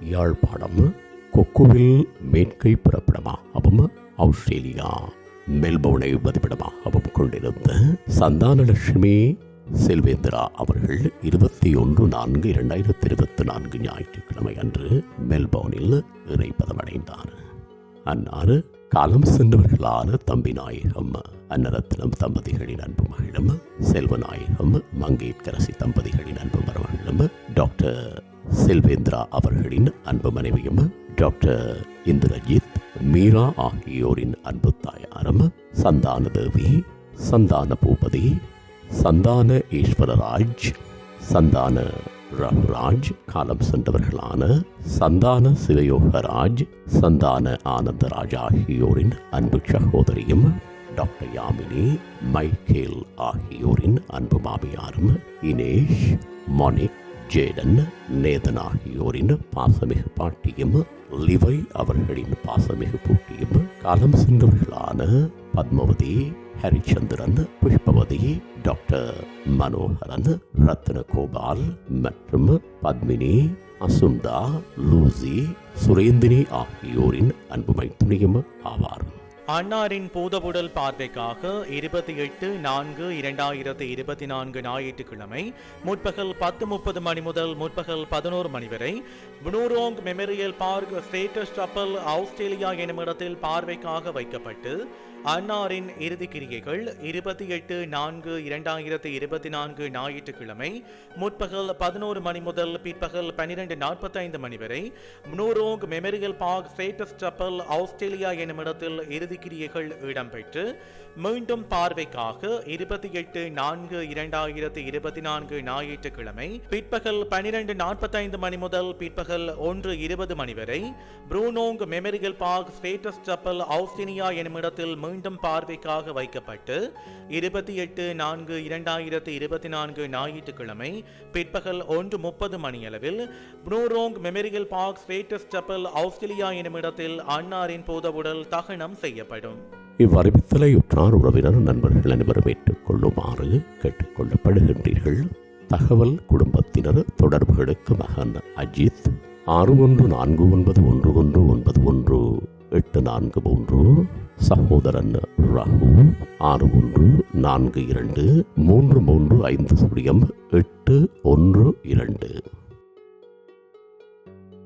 யாழ்ப்பாணம் கொக்குவில் மேற்கை பிறப்பிடமாகவும் ஆஸ்திரேலியா மெல்போர்னை வதிப்பிடமாகவும் கொண்டிருந்த சந்தானலட்சுமி செல்வேந்திரா அவர்கள் இருபத்தி ஒன்று நான்கு இரண்டாயிரத்தி இருபத்தி நான்கு ஞாயிற்றுக்கிழமை அன்று மெல்போர்னில் இறைப்பதமடைந்தார். அன்னார் காலம் சென்றவர்களான தம்பி நாயகம் அன்னரத்னம் தம்பதிகளின் அன்பு மகளும் செல்வநாயகம் மங்கேட்கரசி தம்பதிகளின் அன்பு மருமகளும் டாக்டர் செல்வேந்திரா அவர்களின் அன்பு மனைவியும் டாக்டர் இந்திரஜித் மீரா ஆகியோரின் அன்பு தாயாரும் சந்தான தேவி சந்தான பூபதி சந்தான ஈஸ்வரராஜ் சந்தான ரகுராஜ் காலம் சென்றவர்களான சந்தான சிவயோகராஜ் சந்தான ஆனந்தராஜ் ஆகியோரின் அன்பு சகோதரியும் டாக்டர் யாமினி மைக்கேல் ஆகியோரின் அன்பு மாமியாரும் இனேஷ் மோனிக் ஜேடன் நேதன் ஆகியோரின் பாசமிகு பாட்டியும் லிவை அவர்களின் பாசமிகு பூட்டியும் காலம் சென்றவர்களான பத்மவதி ஹரிச்சந்திரன் புஷ்பவதி டாக்டர் மனோகரன் ரத்ன கோபால் மற்றும் பத்மினி அசுந்தா லூசி சுரேந்தினி ஆகியோரின் அன்புமை துணியும் ஆவார். அன்னாரின் பூதவுடல் பார்வைக்காக இருபத்தி எட்டு நான்கு இரண்டாயிரத்தி இருபத்தி நான்கு ஞாயிற்றுக்கிழமை முற்பகல் பத்து முப்பது மணி முதல் முற்பகல் பதினோரு மணி வரை புனூரோங் மெமோரியல் பார்க் ஸ்டேட்டஸ் டப்பல் ஆஸ்திரேலியா எனும் இடத்தில் பார்வைக்காக வைக்கப்பட்டு அன்னாரின் இறுதிக் கிரியைகள் இருபத்தி எட்டு நான்கு இரண்டாயிரத்தி இருபத்தி நான்கு ஞாயிற்றுக்கிழமை முற்பகல் பதினோரு மணி முதல் பிற்பகல் பன்னிரண்டு நாற்பத்தைந்து மணி வரை புனூரோங் மெமோரியல் பார்க் ஸ்டேட்டஸ் டப்பல் ஆஸ்திரேலியா எனும் இடத்தில் இறுதி பிரதிகிரியைகள் இடம்பெற்று மீண்டும் பார்வைக்காக இருபத்தி எட்டு நான்கு இரண்டாயிரத்தி இருபத்தி நான்கு ஞாயிற்றுக்கிழமை பிற்பகல் பனிரெண்டு நாற்பத்தைந்து மணி முதல் பிற்பகல் ஒன்று இருபது மணி வரை புரூனோங் மெமரியல் பார்க் ஸ்டேட்டஸ் டப்பல் ஆஸ்திரேலியா எனும் இடத்தில் மீண்டும் பார்வைக்காக வைக்கப்பட்டு இருபத்தி எட்டு நான்கு இரண்டாயிரத்தி இருபத்தி நான்கு ஞாயிற்றுக்கிழமை பிற்பகல் ஒன்று முப்பது மணியளவில் ப்ரூரோங் மெமரியல் பார்க் ஸ்டேட்டஸ் டப்பல் ஆஸ்திரேலியா எனும் இடத்தில் அன்னாரின் பூதவுடல் தகனம் செய்யப்படும் இவ்வறிவித்தலை உற்றார் உறவினர் நண்பர்கள் அனைவரும் ஏற்றுக்கொள்ளுமாறு கேட்டுக்கொள்ளப்படுகின்றீர்கள். தகவல் குடும்பத்தினர் தொடர்புகளுக்கு மகன் அஜித் ஆறு ஒன்று நான்கு ஒன்பது ஒன்று ஒன்று ஒன்பது ஒன்று எட்டு நான்கு மூன்று சகோதரன் ரகு ஆறு ஒன்று நான்கு இரண்டு மூன்று மூன்று ஐந்து சுழியம் எட்டு ஒன்று இரண்டு.